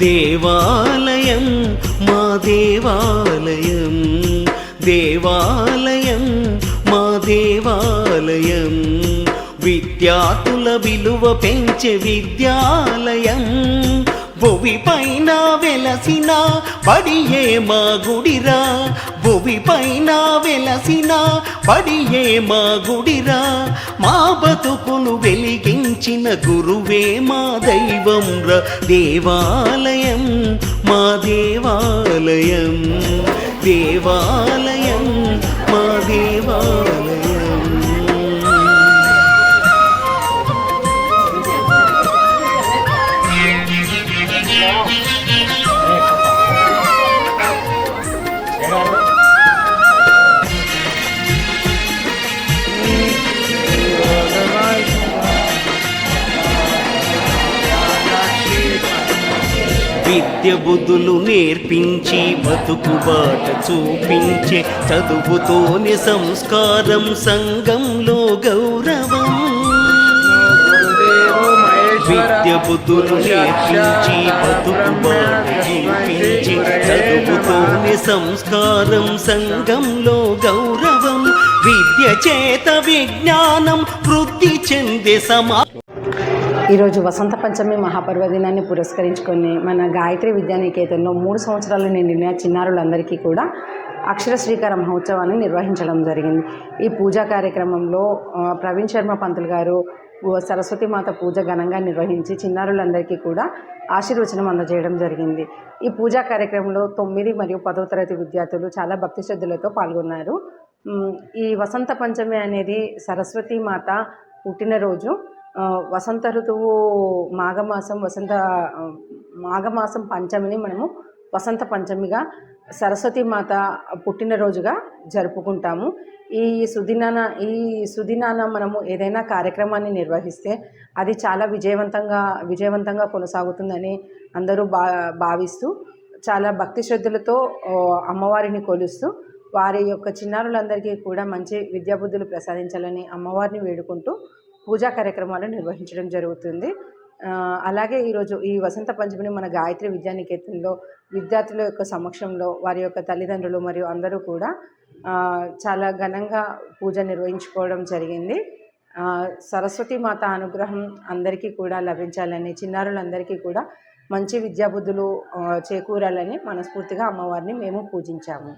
దేవాలయం మా దేవాలయం దేవాలయం మా దేవాలయం విద్యార్థుల విలువ పెంచే విద్యాలయం. భువి పైన వెలసిన బడియే మా గుడిరా. భువి పైన వెలసిన బడియే మా గుడిరా. మా బతుకును వెలిగించిన గురువే మా దైవం ర దేవాలయం మా దేవాలయం. దేవాలయం విద్య బుద్ధులు నేర్పించి బతుకు బాట చూపించే చదువుతోనే సంస్కారం సంఘంలో గౌరవం. విద్య బుద్ధులు నేర్పించి బతుకు బాట చూపించి చదువుతోనే సంస్కారం సంఘంలో గౌరవం. విద్య చేత విజ్ఞానం వృద్ధి చెందే సమా ఈరోజు వసంత పంచమి మహాపర్వదినాన్ని పురస్కరించుకొని మన గాయత్రి విద్యానికేతన్లో మూడు సంవత్సరాలు నిండిన చిన్నారులందరికీ కూడా అక్షర శ్రీకార మహోత్సవాన్ని నిర్వహించడం జరిగింది. ఈ పూజా కార్యక్రమంలో ప్రవీణ్ శర్మ పంతులు గారు సరస్వతి మాత పూజ ఘనంగా నిర్వహించి చిన్నారులందరికీ కూడా ఆశీర్వచనం అందజేయడం జరిగింది. ఈ పూజా కార్యక్రమంలో తొమ్మిది మరియు పదవ తరగతి విద్యార్థులు చాలా భక్తి శ్రద్ధలతో పాల్గొన్నారు. ఈ వసంత పంచమి అనేది సరస్వతి మాత పుట్టినరోజు. వసంత ఋతువు మాఘమాసం వసంత మాఘమాసం పంచమిని మనము వసంత పంచమిగా సరస్వతి మాత పుట్టినరోజుగా జరుపుకుంటాము. ఈ సుదినాన ఈ సుదినాన మనము ఏదైనా కార్యక్రమాన్ని నిర్వహిస్తే అది చాలా విజయవంతంగా విజయవంతంగా కొనసాగుతుందని అందరూ భా భావిస్తూ చాలా భక్తి శ్రద్ధలతో అమ్మవారిని కొలుస్తూ వారి యొక్క చిన్నారులందరికీ కూడా మంచి విద్యాబుద్ధులు ప్రసాదించాలని అమ్మవారిని వేడుకుంటూ పూజా కార్యక్రమాలు నిర్వహించడం జరుగుతుంది. అలాగే ఈరోజు ఈ వసంత పంచమిని మన గాయత్రి విద్యానికేతన్లో విద్యార్థుల యొక్క సమక్షంలో వారి యొక్క తల్లిదండ్రులు మరియు అందరూ కూడా చాలా ఘనంగా పూజ నిర్వహించుకోవడం జరిగింది. సరస్వతి మాత అనుగ్రహం అందరికీ కూడా లభించాలని చిన్నారులందరికీ కూడా మంచి విద్యాబుద్ధులు చేకూరాలని మనస్ఫూర్తిగా అమ్మవారిని మేము పూజించాము.